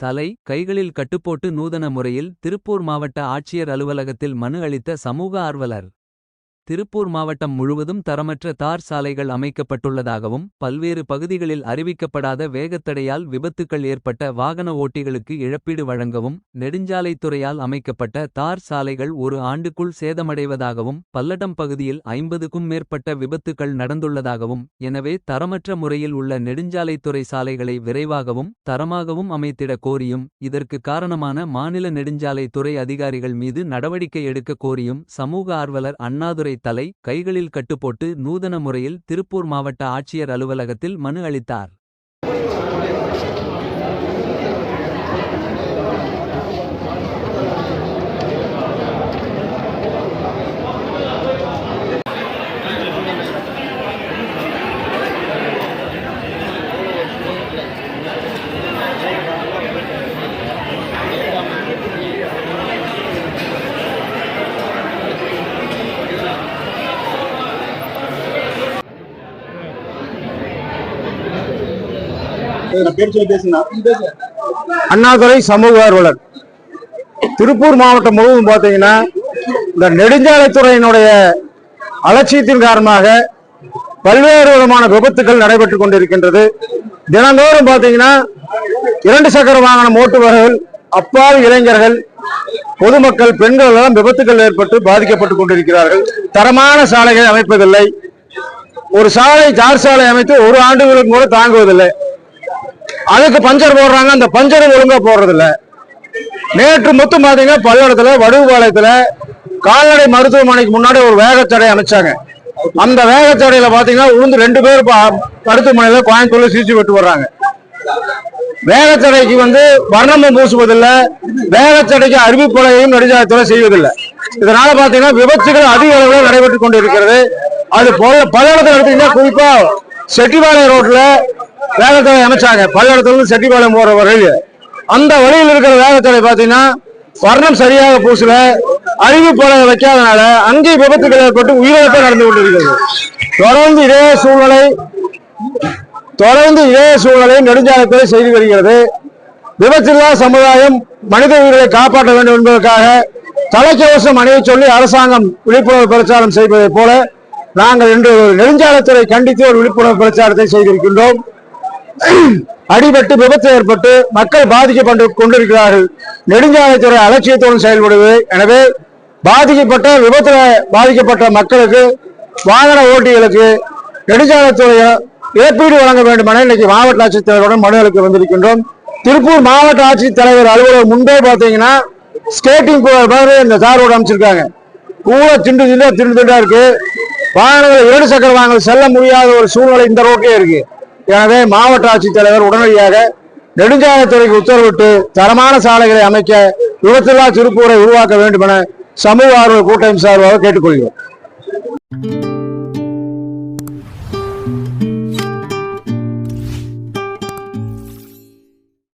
தலை கைகளில் கட்டுப்போட்டு நூதன முறையில் திருப்பூர் மாவட்ட ஆட்சியர் அலுவலகத்தில் மனு அளித்த சமூக ஆர்வலர். திருப்பூர் மாவட்டம் முழுவதும் தரமற்ற தார் சாலைகள் அமைக்கப்பட்டுள்ளதாகவும் பல்வேறு பகுதிகளில் அறிவிக்கப்படாத வேகத்தடையால் விபத்துக்கள் ஏற்பட்ட வாகன ஓட்டிகளுக்கு இழப்பீடு வழங்கவும் நெடுஞ்சாலைத்துறையால் அமைக்கப்பட்ட தார் சாலைகள் ஒரு ஆண்டுக்குள் சேதமடைவதாகவும் பல்லடம் பகுதியில் ஐம்பதுக்கும் மேற்பட்ட விபத்துக்கள் நடந்துள்ளதாகவும் எனவே தரமற்ற முறையில் உள்ள நெடுஞ்சாலைத்துறை சாலைகளை விரைவாகவும் தரமாகவும் அமைத்திட கோரியும் இதற்கு காரணமான மாநில நெடுஞ்சாலைத்துறை அதிகாரிகள் மீது நடவடிக்கை எடுக்க கோரியும் சமூக ஆர்வலர் அண்ணாதுரை தலை கைகளில் கட்டுப்போட்டு நூதன முறையில் திருப்பூர் மாவட்ட ஆட்சியர் அலுவலகத்தில் மனு அளித்தார். அண்ணாதுரை சமூக ஆர்வலர். திருப்பூர் மாவட்டம் முழுவதும் பார்த்தீங்கன்னா இந்த நெடுஞ்சாலைத்துறையினுடைய அலட்சியத்தின் காரணமாக பல்வேறு விதமான விபத்துகள் நடைபெற்றுக் கொண்டிருக்கின்றது. தினந்தோறும் பார்த்தீங்கன்னா இரண்டு சக்கர வாகனம் ஓட்டுபவர்கள் அப்பாவி இளைஞர்கள் பொதுமக்கள் பெண்கள் எல்லாம் விபத்துகள் ஏற்பட்டு பாதிக்கப்பட்டுக் கொண்டிருக்கிறார்கள். தரமான சாலைகளை அமைப்பதில்லை. ஒரு சாலை ஜார் சாலை அமைத்து ஒரு ஆண்டுகளுக்கு கூட தாங்குவதில்லை. அதுக்கு பஞ்சர் போடுறாங்க. அந்த பஞ்சர் ஒழுங்கா போடுறதில்ல. நேற்று மொத்தம் பாத்தீங்கன்னா பல்லடத்துல வடுகுபாளையத்துல கால்நடை மருத்துவமனைக்கு முன்னாடி ஒரு வேகச்சடை அமைச்சாங்க அந்த வேகச்சடையில பாத்தீங்கன்னா உளுந்து ரெண்டு பேர் மருத்துவமனையில கோயம்புத்தூர்ல சிகிச்சை பெற்று வர்றாங்க. வேகச்சடைக்கு வந்து வர்ணமும் பூசுவதில்லை. வேகச்சடைக்கு அறிவிப்பலையும் நெடுஞ்சாலைத்துறை செய்வதில்லை. இதனால பாத்தீங்கன்னா விபத்துகள் அதிக அளவில் நடைபெற்றுக் கொண்டிருக்கிறது. அது போல பல்லடத்தில் எடுத்தீங்கன்னா குறிப்பா செட்டிபாளையம் ரோட்ல வேகத்தடை அமைச்சாங்க. பல்லடத்துலேருந்து இருந்து செட்டிபாளையம் போற வழியில் அந்த வழியில் இருக்கிற வேகத்தடை பார்த்தீங்கன்னா வர்ணம் சரியாக பூசல அறிவிப்பலை வைக்காதனால அங்கே விபத்துகள் ஏற்பட்டு உயிரிழப்பை நடந்து கொண்டிருக்கிறது. தொடர்ந்து இதே சூழ்நிலை தொடர்ந்து இதே சூழ்நிலை நெடுஞ்சாலைத்துறை செய்து வருகிறது. விபத்தில்லா சமுதாயம் மனித உயிர்களை காப்பாற்ற வேண்டும் என்பதற்காக தலைக்கவசம் அணிய சொல்லி அரசாங்கம் விழிப்புணர்வு பிரச்சாரம் செய்வதைப் போல நாங்கள் இன்று ஒரு நெடுஞ்சாலைத்துறை கண்டித்து ஒரு விழிப்புணர்வு பிரச்சாரத்தை செய்திருக்கின்றோம். அடிபட்டு விபத்து ஏற்பட்டு மக்கள் பாதிக்கப்பட்டு கொண்டிருக்கிறார்கள். நெடுஞ்சாலைத்துறை அலட்சியத்துடன் செயல்படுவது எனவே பாதிக்கப்பட்ட விபத்துல பாதிக்கப்பட்ட மக்களுக்கு வாகன ஓட்டிகளுக்கு நெடுஞ்சாலைத்துறை இழப்பீடு வழங்க வேண்டும் என இன்னைக்கு மாவட்ட ஆட்சித்தலைவருடன் மனு அளிக்க வந்திருக்கின்றோம். திருப்பூர் மாவட்ட ஆட்சித்தலைவர் அலுவலகம் முன்பே பார்த்தீங்கன்னா ஸ்கேட்டிங் மாதிரி இந்த தார் ரோடு அமைச்சிருக்காங்க. கூட திண்டு திண்டா திண்டு திண்டா இருக்கு. வாகனங்கள் இரண்டு சக்கர வாகனங்கள் செல்ல முடியாத ஒரு சூழ்நிலை இந்த ரோட்லயே இருக்கு. எனவே மாவட்ட ஆட்சித்தலைவர் உடனடியாக நெடுஞ்சாலைத்துறைக்கு உத்தரவிட்டு தரமான சாலைகளை அமைக்க விபத்தில்லா திருப்பூரை உருவாக்க வேண்டும் என சமூக ஆர்வலர் கூட்டமைப்பு சார்பாக கேட்டுக்கொள்கிறோம்.